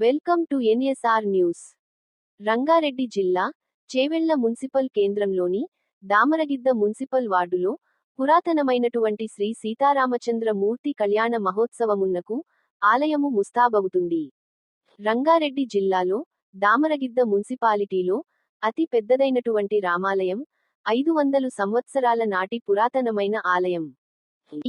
Welcome to NSR news. Rangareddy జిల్లా Chevella municipal కేంద్రంలోని Damaragidda municipal వార్డులో పురాతనమైనటువంటి శ్రీ సీతారామచంద్ర మూర్తి కళ్యాణ మహోత్సవమున్నకు ఆలయము ముస్తాబవుతుంది. రంగారెడ్డి జిల్లాలో దామరగిద్ద మున్సిపాలిటీలో అతి పెద్దదైనటువంటి రామాలయం ఐదు వందలు సంవత్సరాల నాటి పురాతనమైన ఆలయం.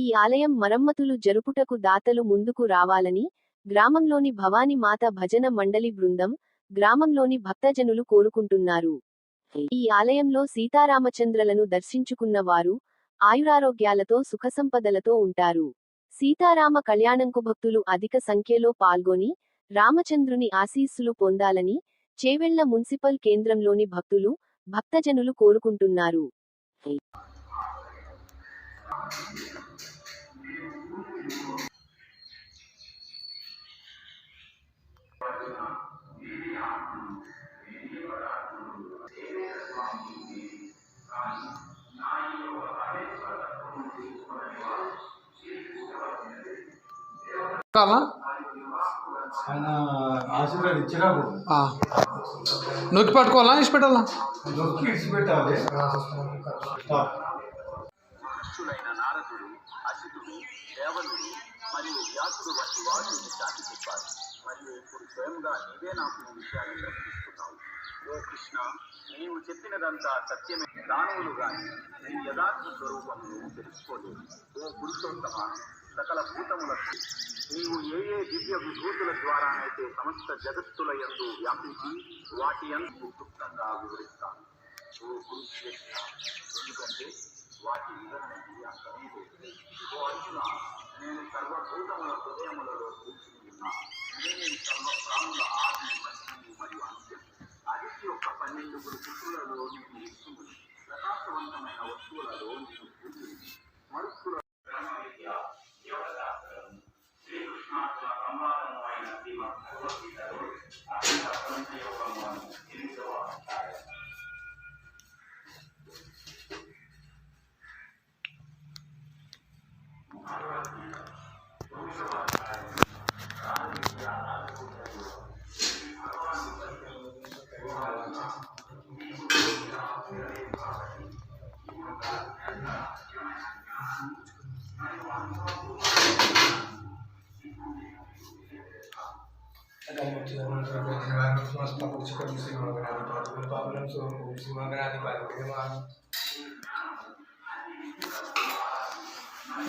ఈ ఆలయం మరమ్మతులు జరుపుటకు దాతలు ముందుకు రావాలని గ్రామంలోని భవానీ మాత భజన మండలి బృందం గ్రామంలోని భక్తజనులు కోరుకుంటున్నారు ఈ ఆలయంలో సీతారామచంద్రలను దర్శించుకున్న వారు ఆయురారోగ్యాలతో సుఖసంపదలతో ఉంటారు సీతారామ కళ్యాణంకు భక్తులు అధిక సంఖ్యలో పాల్గొని రామచంద్రుని ఆశీస్సులు పొందాలని చేవెళ్ళ మున్సిపల్ కేంద్రంలోని భక్తులు భక్తజనులు కోరుకుంటున్నారు Thank you. నొక్కి పట్టుకోవాలా ఇసి పెట్టాలా. శిష్యులైన నారదుడు అసితుడు దేవనుడు మరియు వ్యాసుడు వంటి వారు నిజాన్ని చెప్పారు మరియు ఇప్పుడు స్వయంగా నీవే నాకు విషయాలు విషయాన్ని ప్రకటిస్తున్నావు. ఓ కృష్ణ నీవు చెప్పినదంతా సత్యమే. దానవులు గాని నీ యథార్థ స్వరూపమును తెలుసుకోలేదు. ఓ పురుషోత్తమ సకల భూతములకు నీవు ఏ ఏ దివ్య విభూతుల ద్వారానైతే సమస్త జగత్తుల యందు వ్యాపించి వాటి యందు గుప్తంగా వివరిస్తాను. ఓ కురుక్షేత్ర ఎందుకంటే వాటి వివరణకి అంతమే లేదు ఓ అర్జున నేను సర్వభూతముల హృదయములలో ఇప్పుడు పన్నెండుగురు పుత్రులలో నేను ఇస్తుముని ప్రకాశవంతమైన వస్తువులలో నేను పూర్ణుని మరుస్తుల శ్రీకృష్ణ సంవాదము అయిన శ్రీమద్ భగవద్గీతలో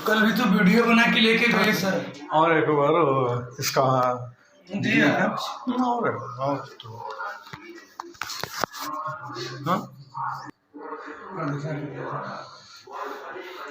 कल भी तो वीडियो बना के लेके गए सर। और एक बार इसका हाँ। और और तो। हाँ?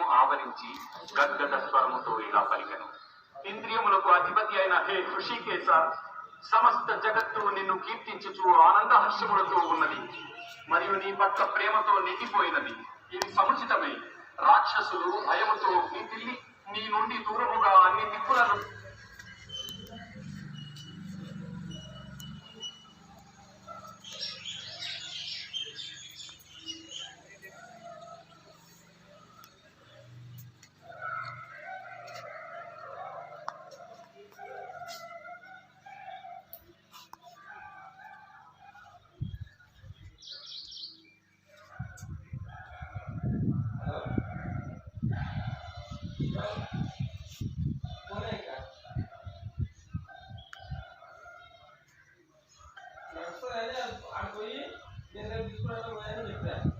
భయము ఆవరించి గద్గద స్వరముతో ఇలా పలికను. ఇంద్రియములకు అధిపతి అయిన హే హృషికేశ సమస్త జగత్తు నిన్ను కీర్తించుచు ఆనంద హర్షములతో ఉన్నది. మరియు నీ పట్ల ప్రేమతో నిండిపోయినది. ఇది సముచితమే. రాక్షసులు భయముతో నీతిల్లి నీ నుండి దూరము और 100 है और कोई जैसे 20 का तो है नहीं लगता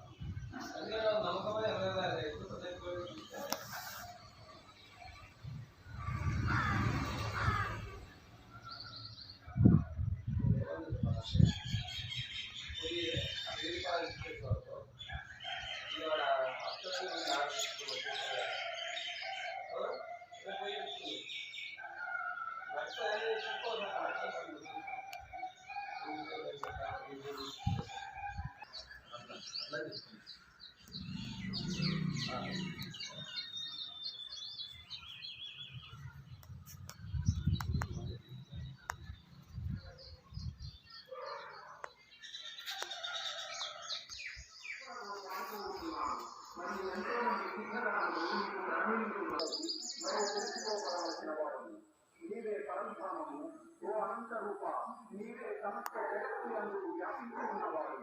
నీవే పరంధామము ఓ అనంత రూప నీవే సమస్త జగత్తు వ్యాపించి ఉన్నవాడు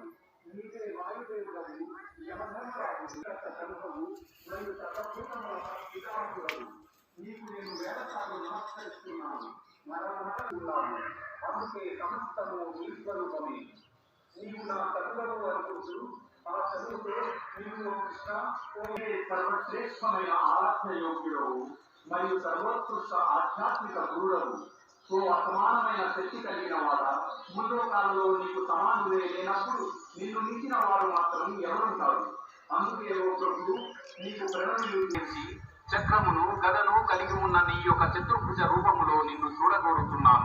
అందుకే సమస్తము నీ స్వరూపమే నీవు నా చదువులను అనుకుంటూ ఆ చదువుతో నీవు ఓ కృష్ణ ఓ సర్వశ్రేష్టమైన ఆరాధన యోగ్యుడవు మరియు సర్వోత్కృష్ట ఆధ్యాత్మిక గురుడవు ఓ అసమానమైన శక్తి కలిగిన వాడ ముందో కాలంలో నీకు సమానులే లేనప్పుడు నిన్ను మించిన వారు మాత్రం ఎవరుంటారు అందుకే నీకు చేసి చక్రమును గదను కలిగి ఉన్న నీ యొక్క చతుర్భుజ రూపములో నిన్ను చూడగోరుతున్నాను